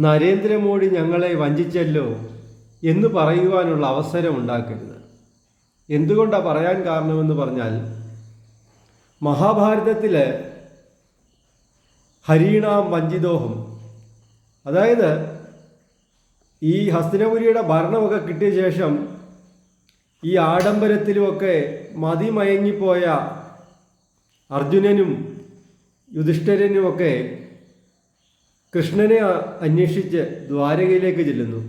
നരേന്ദ്രമോദി ഞങ്ങളെ വഞ്ചിച്ചല്ലോ എന്ന് പറയുവാനുള്ള അവസരം ഉണ്ടാക്കരുത്. എന്തുകൊണ്ടാണ് പറയാൻ കാരണമെന്ന് പറഞ്ഞാൽ മഹാഭാരതത്തിൽ ഹരീണാം വഞ്ചിതോഹം അതായത് ഈ ഹസ്തിനപുരിയുടെ ഭരണമൊക്കെ കിട്ടിയ ശേഷം ഈ ആഡംബരത്തിലുമൊക്കെ മതിമയങ്ങിപ്പോയ അർജുനനും യുധിഷ്ഠിരനുമൊക്കെ കൃഷ്ണനെ അന്വേഷിച്ച് ദ്വാരകയിലേക്ക് ചെല്ലുന്നു.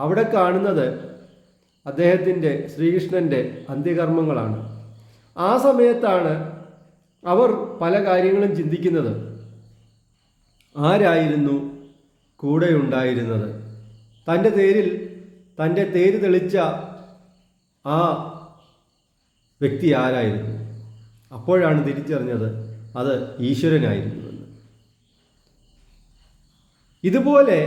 അവിടെ കാണുന്നത് അദ്ദേഹത്തിന്റെ ശ്രീകൃഷ്ണന്റെ അന്ത്യകർമ്മങ്ങളാണ്. ആ സമയത്താണ് അവർ പല കാര്യങ്ങളും ചിന്തിക്കുന്നത്. ആരായിരുന്നു കൂടെ ഉണ്ടായിരുന്നത് തന്റെ തേരിൽ തന്റെ തേര് തെളിച്ച ആ വ്യക്തി ആരായിരുന്നു? അപ്പോഴാണ് തിരിച്ചറിഞ്ഞത് അത് ഈശ്വരനായിരുന്നുവെന്ന് ഇതുപോലെ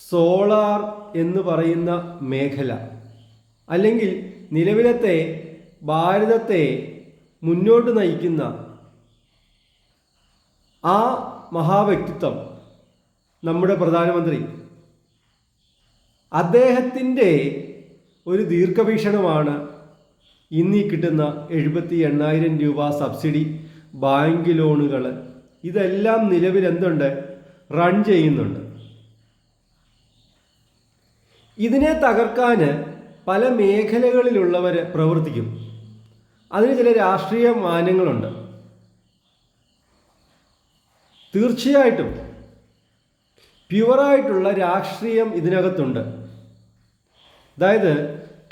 സോളാർ എന്ന് പറയുന്ന മേഖല അല്ലെങ്കിൽ നിലവിലത്തെ ഭാരതത്തെ മുന്നോട്ട് നയിക്കുന്ന ആ മഹാവ്യക്തിത്വം നമ്മുടെ പ്രധാനമന്ത്രി. അദ്ദേഹത്തിന്റെ ഒരു ദീർഘവീക്ഷണമാണ് ഇന്നീ കിട്ടുന്ന എഴുപത്തി എണ്ണായിരം രൂപ സബ്സിഡി ബാങ്ക് ലോണുകൾ ഇതെല്ലാം നിലവിൽ എന്തുണ്ട് റൺ ചെയ്യുന്നുണ്ട്. ഇതിനെ തകർക്കാൻ പല മേഖലകളിലുള്ളവർ പ്രവർത്തിക്കും. അതിന് ചില രാഷ്ട്രീയ മാനങ്ങളുണ്ട് തീർച്ചയായിട്ടും പ്യുവറായിട്ടുള്ള രാഷ്ട്രീയം ഇതിനകത്തുണ്ട്. അതായത്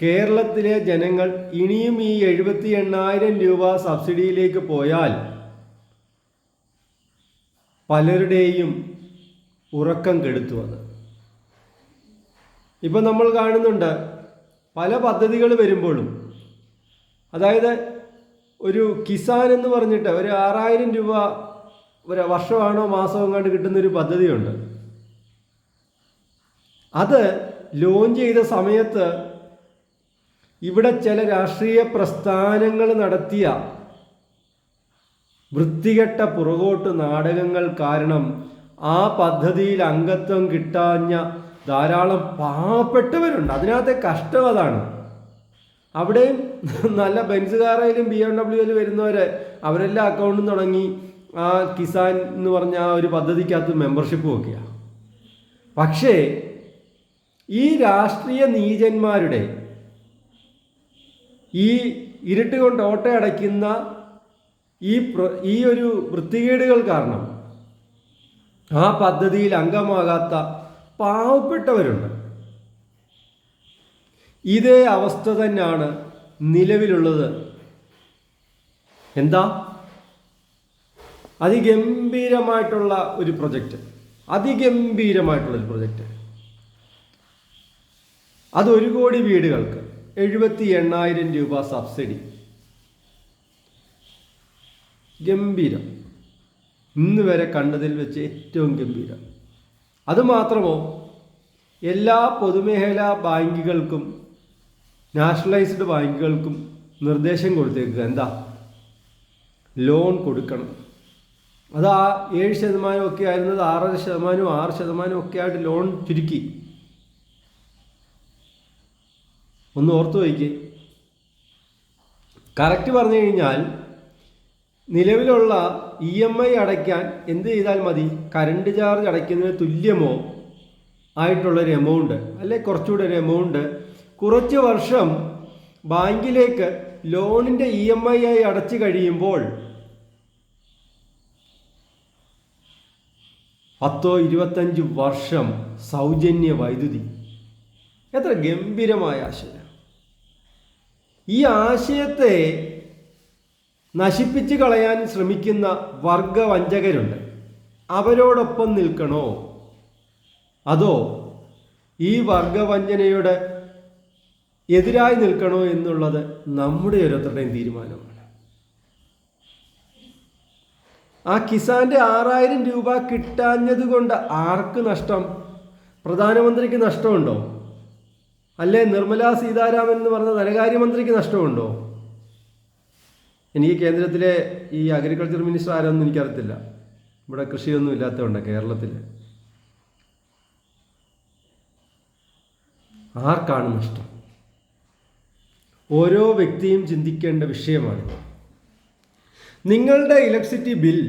കേരളത്തിലെ ജനങ്ങൾ ഇനിയും ഈ എഴുപത്തി എണ്ണായിരം രൂപ സബ്സിഡിയിലേക്ക് പോയാൽ പലരുടെയും ഉറക്കം കെടുത്തു അത്. ഇപ്പം നമ്മൾ കാണുന്നുണ്ട് പല പദ്ധതികൾ വരുമ്പോഴും അതായത് ഒരു കിസാൻ എന്ന് പറഞ്ഞിട്ട് ഒരു ആറായിരം രൂപ ഒരു വർഷമാണോ മാസമോ എങ്ങാണ്ട് കിട്ടുന്നൊരു പദ്ധതിയുണ്ട്. അത് ലോഞ്ച് ചെയ്ത സമയത്ത് ഇവിടെ ചില രാഷ്ട്രീയ പ്രസ്ഥാനങ്ങൾ നടത്തിയ വൃത്തികെട്ട പുറകോട്ട് നാടകങ്ങൾ കാരണം ആ പദ്ധതിയിൽ അംഗത്വം കിട്ടാഞ്ഞ ധാരാളം പാവപ്പെട്ടവരുണ്ട്. അതിനകത്തെ കഷ്ടം അതാണ്. അവിടെയും നല്ല ബെൻസ് ബി എം ഡബ്ല്യുവിൽ വരുന്നവര് അവരെല്ലാം അക്കൗണ്ടും തുടങ്ങി ആ കിസാൻ എന്ന് പറഞ്ഞ ആ ഒരു പദ്ധതിക്കകത്ത് മെമ്പർഷിപ്പ് വെക്കുക. പക്ഷേ ഈ രാഷ്ട്രീയ നീചന്മാരുടെ ഈ ഇരുട്ടുകൊണ്ട് ഓട്ടയടയ്ക്കുന്ന ഈ ഈ ഒരു വൃത്തികേടുകൾ കാരണം ആ പദ്ധതിയിൽ അംഗമാകാത്ത പാവപ്പെട്ടവരുണ്ട്. ഇതേ അവസ്ഥ തന്നെയാണ് നിലവിലുള്ളത്. എന്താ? അതിഗംഭീരമായിട്ടുള്ള ഒരു പ്രൊജക്റ്റ്. അതിഗംഭീരമായിട്ടുള്ള ഒരു പ്രൊജക്റ്റ്. അത് ഒരു കോടി വീടുകൾക്ക് എഴുപത്തി എണ്ണായിരം രൂപ സബ്സിഡി. ഗംഭീരം. ഇന്ന് വരെ കണ്ടതിൽ വെച്ച് ഏറ്റവും ഗംഭീരം. അതുമാത്രമോ എല്ലാ പൊതുമേഖലാ ബാങ്കുകൾക്കും നാഷണലൈസ്ഡ് ബാങ്കുകൾക്കും നിർദ്ദേശം കൊടുത്തേക്കുക. എന്താ? ലോൺ കൊടുക്കണം. അത് ആ ഏഴ് ശതമാനം ഒക്കെ ആയിരുന്നത് ആറര ശതമാനവും ആറ് ശതമാനവും ഒക്കെ ആയിട്ട് ലോൺ ചുരുക്കി. ഒന്ന് ഓർത്തു വയ്ക്കേ. കറക്റ്റ് പറഞ്ഞു കഴിഞ്ഞാൽ നിലവിലുള്ള ഇ എം ഐ അടയ്ക്കാൻ എന്ത് ചെയ്താൽ മതി? കറണ്ട് ചാർജ് അടയ്ക്കുന്നതിന് തുല്യമോ ആയിട്ടുള്ളൊരു എമൗണ്ട് അല്ലെ കുറച്ചുകൂടെ ഒരു എമൗണ്ട്. കുറച്ച് വർഷം ബാങ്കിലേക്ക് ലോണിന്റെ ഇ എം ഐ ആയി അടച്ചു കഴിയുമ്പോൾ പത്തോ ഇരുപത്തഞ്ച് വർഷം സൗജന്യ വൈദ്യുതി. എത്ര ഗംഭീരമായ ആശയം. ഈ ആശയത്തെ നശിപ്പിച്ച് കളയാൻ ശ്രമിക്കുന്ന വർഗവഞ്ചകരുണ്ട്. അവരോടൊപ്പം നിൽക്കണോ? അതോ ഈ വർഗവഞ്ചനയുടെ എതിരായി നിൽക്കണോ എന്നുള്ളത് നമ്മുടെ ഓരോരുത്തരുടെയും തീരുമാനമാണ്. ആ കിസാന്റെ ആറായിരം രൂപ കിട്ടാഞ്ഞത് കൊണ്ട് ആർക്ക് നഷ്ടം? പ്രധാനമന്ത്രിക്ക് നഷ്ടമുണ്ടോ? അല്ലേ നിർമ്മലാ സീതാരാമൻ എന്ന് പറഞ്ഞ ധനകാര്യമന്ത്രിക്ക് നഷ്ടമുണ്ടോ? എനിക്ക് കേന്ദ്രത്തിലെ ഈ അഗ്രികൾച്ചർ മിനിസ്റ്റർ ആരാന്നും എനിക്കറിയത്തില്ല. ഇവിടെ കൃഷിയൊന്നും ഇല്ലാത്തതുകൊണ്ട് കേരളത്തിൽ ആർക്കാണ് നഷ്ടം? ഓരോ വ്യക്തിയും ചിന്തിക്കേണ്ട വിഷയമാണ് നിങ്ങളുടെ ഇലക്ട്രിസിറ്റി ബിൽ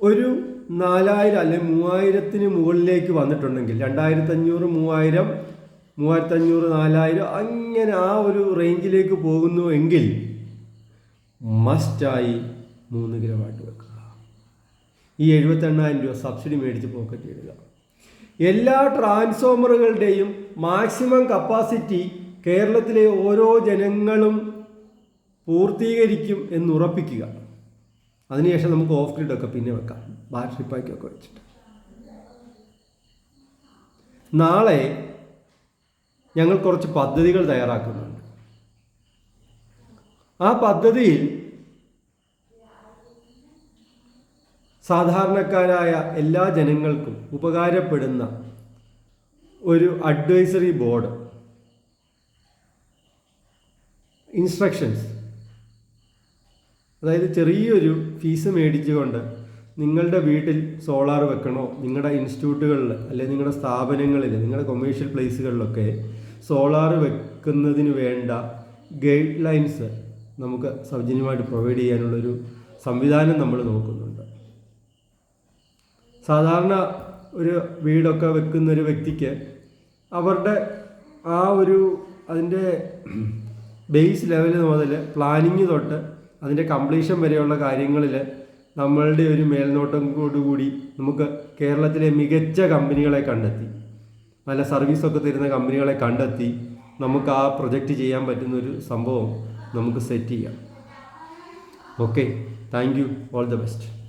ഒരു നാലായിരം അല്ലെങ്കിൽ മൂവായിരത്തിന് മുകളിലേക്ക് വന്നിട്ടുണ്ടെങ്കിൽ രണ്ടായിരത്തി അഞ്ഞൂറ് മൂവായിരം മൂവായിരത്തി അഞ്ഞൂറ് നാലായിരം അങ്ങനെ ആ ഒരു റേഞ്ചിലേക്ക് പോകുന്നു എങ്കിൽ മസ്റ്റായി മൂന്ന് കിലോവാട്ട് വെക്കുക. ഈ എഴുപത്തെണ്ണായിരം രൂപ സബ്സിഡി മേടിച്ച് പോക്കറ്റ് ഇടുക. എല്ലാ ട്രാൻസ്ഫോമറുകളുടെയും മാക്സിമം കപ്പാസിറ്റി കേരളത്തിലെ ഓരോ ജനങ്ങളും പൂർത്തീകരിക്കും എന്നുറപ്പിക്കുക അതിനുശേഷം നമുക്ക് ഓഫ് ഗ്രിഡൊക്കെ പിന്നെ വെക്കാം. ബാറ്ററി പാക്കൊക്കെ വെച്ചിട്ട്. നാളെ ഞങ്ങൾ കുറച്ച് പദ്ധതികൾ തയ്യാറാക്കുന്നുണ്ട്. ആ പദ്ധതിയിൽ സാധാരണക്കാരായ എല്ലാ ജനങ്ങൾക്കും ഉപകാരപ്പെടുന്ന ഒരു അഡ്വൈസറി ബോർഡ് ഇൻസ്ട്രക്ഷൻസ് അതായത് ചെറിയൊരു ഫീസ് മേടിച്ചുകൊണ്ട് നിങ്ങളുടെ വീട്ടിൽ സോളാർ വെക്കണോ നിങ്ങളുടെ ഇൻസ്റ്റിറ്റ്യൂട്ടുകളിൽ അല്ലെങ്കിൽ നിങ്ങളുടെ സ്ഥാപനങ്ങളിൽ നിങ്ങളുടെ കൊമേഴ്ഷ്യൽ പ്ലേസുകളിലൊക്കെ സോളാർ വെക്കുന്നതിന് വേണ്ട ഗൈഡ് ലൈൻസ് നമുക്ക് സൗജന്യമായിട്ട് പ്രൊവൈഡ് ചെയ്യാനുള്ളൊരു സംവിധാനം നമ്മൾ നോക്കുന്നുണ്ട്. സാധാരണ ഒരു വീടൊക്കെ വെക്കുന്ന ഒരു വ്യക്തിക്ക് അവരുടെ ആ ഒരു അതിന്റെ ബേസ് ലെവൽ മുതൽ പ്ലാനിങ് തൊട്ട് അതിന്റെ കംപ്ലീഷൻ വരെയുള്ള കാര്യങ്ങളിൽ നമ്മളുടെ ഒരു മേൽനോട്ടം കൂടി നമുക്ക് കേരളത്തിലെ മികച്ച കമ്പനികളെ കണ്ടെത്തി. നല്ല സർവീസൊക്കെ തരുന്ന കമ്പനികളെ കണ്ടെത്തി നമുക്ക് ആ പ്രൊജക്റ്റ് ചെയ്യാൻ പറ്റുന്നൊരു സംഭവം നമുക്ക് സെറ്റ് ചെയ്യാം. Okay thank you all the best